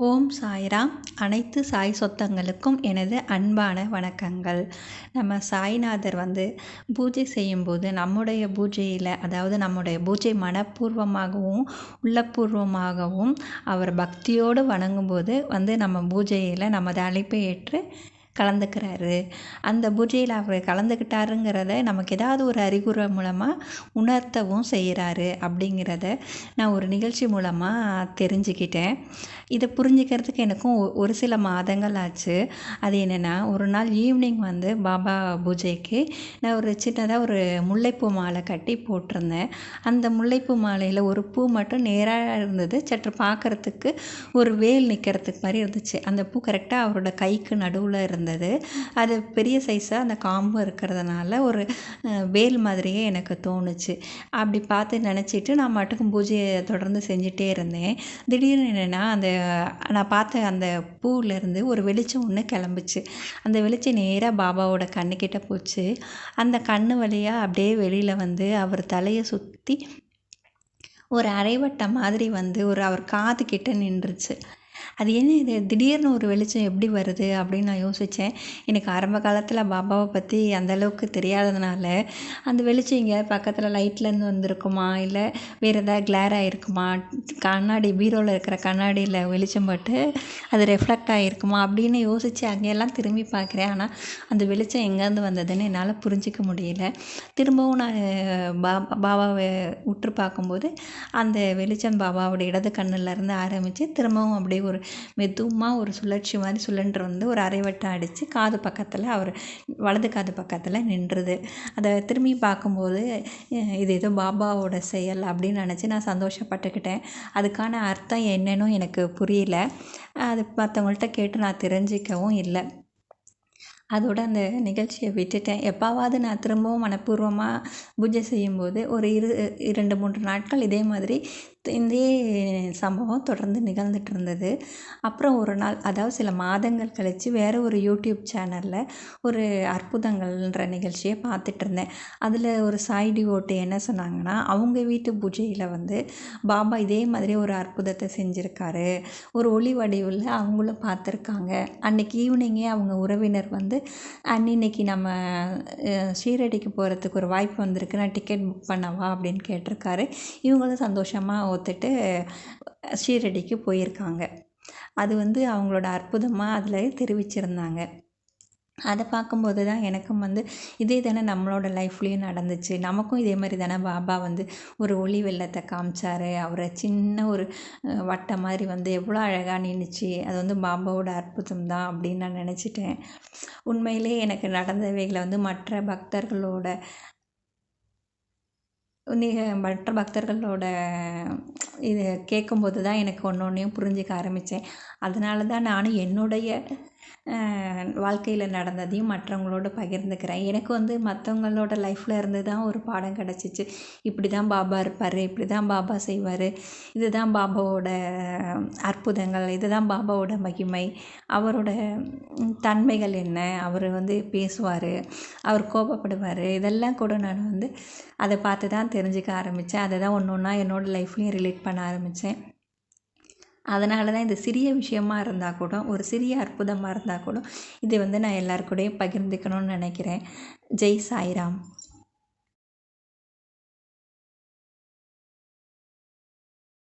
ஓம் சாய்ராம். அனைத்து சாய் சொத்தங்களுக்கும் எனது அன்பான வணக்கங்கள். நம்ம சாய்நாதர் வந்து பூஜை செய்யும்போது நம்முடைய பூஜையில் அதாவது நம்முடைய பூஜை மனப்பூர்வமாகவும் உள்ளப்பூர்வமாகவும் அவர் பக்தியோடு வணங்கும்போது வந்து நம்ம பூஜையில் நமது அழைப்பை ஏற்று கலந்துக்கிறாரு. அந்த பூஜையில் அவர் கலந்துக்கிட்டாருங்கிறத நமக்கு ஏதாவது ஒரு அறிகுறி மூலமாக உணர்த்தவும் செய்கிறாரு அப்படிங்கிறத நான் ஒரு நிகழ்ச்சி மூலமாக தெரிஞ்சுக்கிட்டேன். இதை புரிஞ்சுக்கிறதுக்கு எனக்கும் ஒ- ஒரு சில மாதங்கள் ஆச்சு. அது என்னென்னா ஒரு நாள் ஈவினிங் வந்து பாபா பூஜைக்கு நான் ஒரு சின்னதாக ஒரு முல்லைப்பூ மாலை கட்டி போட்டிருந்தேன். அந்த முல்லைப்பூ மாலையில் ஒரு பூ மட்டும் நேராக இருந்தது. சற்று பார்க்குறதுக்கு ஒரு வேல் நிற்கிறதுக்கு மாதிரி இருந்துச்சு. அந்த பூ கரெக்டாக அவரோட கைக்கு நடுவில் இருந்தது. அது பெரிய சைஸாக அந்த காம்பு இருக்கிறதுனால ஒரு வேல் மாதிரியே எனக்கு தோணுச்சு. அப்படி பார்த்து நினச்சிட்டு நான் மட்டுக்கும் பூஜையை தொடர்ந்து செஞ்சுட்டே இருந்தேன். திடீர்னு என்னென்னா அந்த நான் பார்த்த அந்த பூவிலேருந்து ஒரு வெளிச்சம் ஒன்று கிளம்புச்சு. அந்த வெளிச்சம் நேராக பாபாவோட கண்ணுக்கிட்ட போச்சு. அந்த கண்ணு வழியாக அப்படியே வெளியில் வந்து அவர் தலையை சுற்றி ஒரு அரைவட்டம் மாதிரி வந்து ஒரு அவர் காது கிட்ட நின்றுச்சு. அது என்ன இது? திடீர்னு ஒரு வெளிச்சம் எப்படி வருது அப்படின்னு நான் யோசித்தேன் எனக்கு ஆரம்ப காலத்தில் பாபாவை பற்றி அந்த அளவுக்கு தெரியாததுனால அந்த வெளிச்சம் எங்கேயாவது பக்கத்தில் லைட்லேருந்து வந்திருக்குமா? இல்லை வேறு ஏதாவது கிளார் ஆகிருக்குமா கண்ணாடி பீரோவில் இருக்கிற கண்ணாடியில் வெளிச்சம் பட்டு அது ரெஃப்ளெக்ட் ஆகிருக்குமா அப்படின்னு யோசித்து அங்கேயெல்லாம் திரும்பி பார்க்குறேன். ஆனால் அந்த வெளிச்சம் எங்கேருந்து வந்ததுன்னு என்னால் புரிஞ்சிக்க முடியல. திரும்பவும் நான் பா பாபாவை உற்று பார்க்கும்போது அந்த வெளிச்சம் பாபாவோட இடது கண்ணிலேருந்து ஆரம்பித்து திரும்பவும் அப்படியே ஒரு மெதுமாக ஒரு சுழற்சி மாதிரி சுழன்று வந்து ஒரு அரைவட்டம் அடித்து காது பக்கத்தில் அவர் வலது காது பக்கத்தில் நின்றுது. அதை திரும்பி பார்க்கும்போது இது ஏதோ பாபாவோட செயல் அப்படின்னு நினச்சி நான் சந்தோஷப்பட்டுக்கிட்டேன். அதுக்கான அர்த்தம் என்னன்னு எனக்கு புரியல. அது மற்றவங்கள்ட்ட கேட்டு நான் தெரிஞ்சிக்கவும் இல்லை. அதோட அந்த நிகழ்ச்சியை விட்டுட்டேன். எப்பாவது நான் திரும்பவும் மனப்பூர்வமாக பூஜை செய்யும்போது ஒரு இரு இரண்டு மூன்று நாட்கள் இதே மாதிரி இதே சம்பவம் தொடர்ந்து நிகழ்ந்துட்டு இருந்தது அப்புறம் ஒரு நாள் அதாவது சில மாதங்கள் கழித்து வேறு ஒரு யூடியூப் சேனலில் ஒரு அற்புதங்கள்ன்ற நிகழ்ச்சியை பார்த்துட்டு இருந்தேன் அதில் ஒரு சாய் டிவோட்டி என்ன சொன்னாங்கன்னா அவங்க வீட்டு பூஜையில் வந்து பாபா இதே மாதிரி ஒரு அற்புதத்தை செஞ்சுருக்காரு. ஒரு ஒளி வடிவில் அவங்களும் பார்த்துருக்காங்க. அன்றைக்கி ஈவினிங்கே அவங்க உறவினர் வந்து அன்னின்னைக்கு நம்ம ஷீரடிக்கு போகிறதுக்கு ஒரு வாய்ப்பு வந்திருக்கு. நான் டிக்கெட் புக் பண்ணவா? அப்படின்னு கேட்டிருக்காரு. இவங்களும் சந்தோஷமாக ஒத்துட்டு ஷீரடிக்கு போயிருக்காங்க. அது வந்து அவங்களோட அற்புதமாக அதில் தெரிவிச்சிருந்தாங்க. அதை பார்க்கும்போது தான் எனக்கும் வந்து இதே தானே நம்மளோட லைஃப்லேயும் நடந்துச்சு. நமக்கும் இதே மாதிரி தானே பாபா வந்து ஒரு ஒளி வெள்ளத்தை காமிச்சாரு. அவரை சின்ன ஒரு வட்டம் மாதிரி வந்து எவ்வளோ அழகாக நின்றுச்சு அது வந்து பாபாவோட அற்புதம் தான் அப்படின்னு நான் நினச்சிட்டேன். உண்மையிலே எனக்கு நடந்தவைகளை வந்து மற்ற பக்தர்களோட மற்ற பக்தர்களோட இது கேட்கும்போது தான் எனக்கு ஒன்று ஒன்றையும் புரிஞ்சிக்க ஆரம்பித்தேன் அதனால தான் நானும் என்னுடைய வாழ்க்கையில் நடந்ததையும் மற்றவங்களோட பகிர்ந்துக்கிறேன். எனக்கு வந்து மற்றவங்களோட லைஃப்பில் இருந்து தான் ஒரு பாடம் கிடச்சிச்சு. இப்படி தான் பாபா இருப்பார் இப்படி தான் பாபா செய்வார். இதுதான் பாபாவோட அற்புதங்கள் இதுதான் பாபாவோட மகிமை. அவரோட தன்மைகள் என்ன? அவர் வந்து பேசுவார் அவர் கோபப்படுவார். இதெல்லாம் கூட நான் வந்து அதை பார்த்து தான் தெரிஞ்சுக்க ஆரம்பித்தேன் அதை தான் ஒன்று ஒன்றா என்னோடய லைஃப்லேயும் ரிலேட் பண்ண ஆரம்பித்தேன் அதனால தான் இந்த சிறிய விஷயமா இருந்தால் கூட ஒரு சிறிய அற்புதமாக இருந்தால் கூட இதை வந்து நான் எல்லார் கூடயும் பகிர்ந்துக்கணும்னு நினைக்கிறேன். ஜெய் சாய்ராம்.